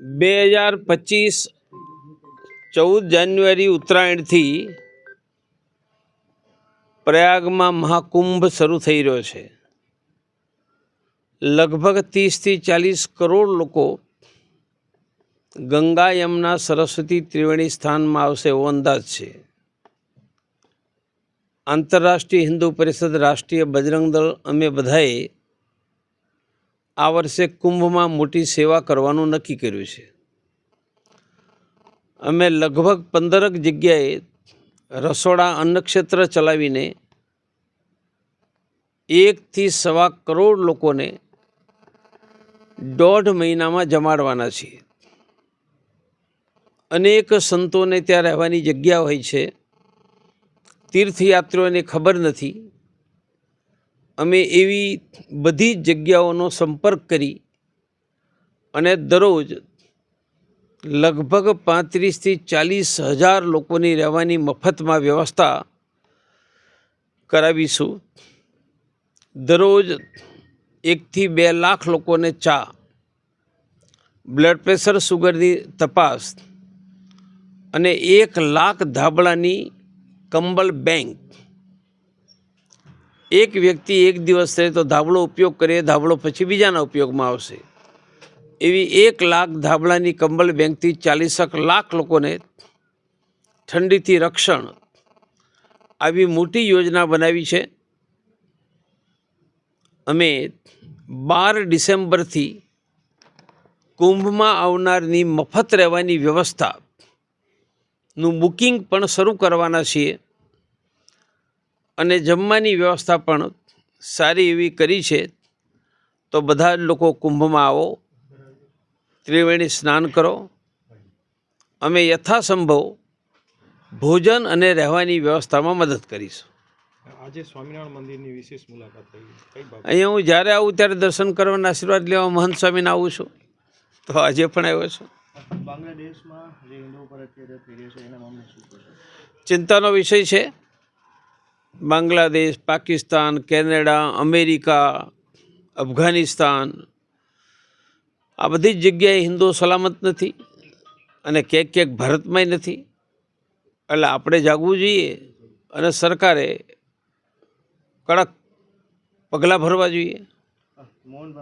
બે હજાર પચીસ ચૌદ જાન્યુઆરી ઉત્તરાયણથી પ્રયાગમાં મહાકુંભ શરૂ થઈ રહ્યો છે. લગભગ ત્રીસથી ચાલીસ કરોડ લોકો ગંગા યમના સરસ્વતી ત્રિવેણી સ્થાનમાં આવશે એવો અંદાજ છે. આંતરરાષ્ટ્રીય હિન્દુ પરિષદ રાષ્ટ્રીય બજરંગ દળ અમે બધાએ આ વર્ષે કુંભમાં મોટી સેવા કરવાનું નક્કી કર્યું છે. અમે લગભગ પંદરક જગ્યાએ રસોડા અન્નક્ષેત્ર ચલાવીને એકથી સવા કરોડ લોકોને દોઢ મહિનામાં જમાડવાના છીએ. અનેક સંતોને ત્યાં રહેવાની જગ્યા હોય છે. તીર્થયાત્રીઓને ખબર નથી. અમે એવી બધી જગ્યાઓનો સંપર્ક કરી અને દરરોજ લગભગ પાંત્રીસથી ચાલીસ હજાર લોકોની રહેવાની મફતમાં વ્યવસ્થા કરાવીશું. દરરોજ એકથી બે લાખ લોકોને ચા, બ્લડ પ્રેશર સુગરની તપાસ અને એક લાખ ધાબળાની કંબલ બેંક એક વ્યક્તિ એક દિવસ રહે તો ધાબળો ઉપયોગ કરે, ધાબળો પછી બીજાના ઉપયોગમાં આવશે. એવી એક લાખ ધાબળાની કંબલ બેંકથી ચાલીસક લાખ લોકોને ઠંડીથી રક્ષણ આવી મોટી યોજના બનાવી છે. અમે બાર ડિસેમ્બરથી કુંભમાં આવનારની મફત રહેવાની વ્યવસ્થાનું બુકિંગ પણ શરૂ કરવાના છીએ. અને જમવાની વ્યવસ્થા પણ સારી એવી કરી છે તો બધા જ લોકો કુંભમાં આવો ત્રિવેણી સ્નાન કરો. અમે યથાસંભવ ભોજન અને રહેવાની વ્યવસ્થામાં મદદ કરીશું. આજે સ્વામિનારાયણ મંદિરની વિશેષ મુલાકાત થઈ. અહીંયા હું જ્યારે આવું ત્યારે દર્શન કરવાના આશીર્વાદ લેવા મહંત સ્વામીને આવું છું. તો આજે પણ આવ્યો છું. બાંગ્લાદેશમાં જે હિન્દુઓ પર અત્યારે થઈ રહ્યો છે એના મામલે શું ચિંતાનો વિષય છે. બાંગ્લાદેશ પાકિસ્તાન કેનેડા અમેરિકા અફઘાનિસ્તાન આ બધી જ જગ્યાએ હિન્દુઓ સલામત નથી અને ક્યાંક ક્યાંક ભારતમાંય નથી. એટલે આપણે જાગવું જોઈએ અને સરકારે કડક પગલાં ભરવા જોઈએ. મોહન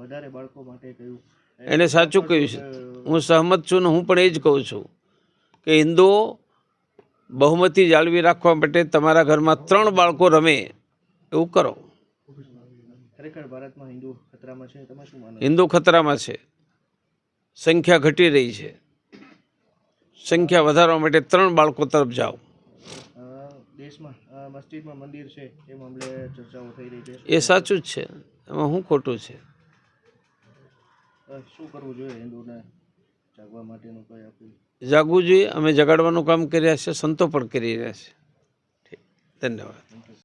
વધારે બાળકો માટે કહ્યું એને સાચું કહ્યું છે. હું સહમત છું ને હું પણ એ જ કહું છું કે હિન્દુઓ બહુમતી જાળવી રાખવા માટે તમારા ઘરમાં ત્રણ બાળકો રમે એવું કરો. ભારતમાં હિન્દુ ખતરામાં છે હિન્દુ ખતરામાં સંખ્યા ઘટી રહી છે. સંખ્યા વધારવા માટે ત્રણ બાળકો તરફ જાઓ. દેશમાં મસ્જિદમાં મંદિર છે એ મામલે ચર્ચાઓ થઈ રહી છે. એ સાચું જ છે. એમાં શું ખોટું છે? શું કરવું જોઈએ હિન્દુને? જાગવા જોઈએ. અમે જગાડવાનું કામ કરી રહ્યા છીએ સંતો પણ કરી રહ્યા છે. ધન્યવાદ.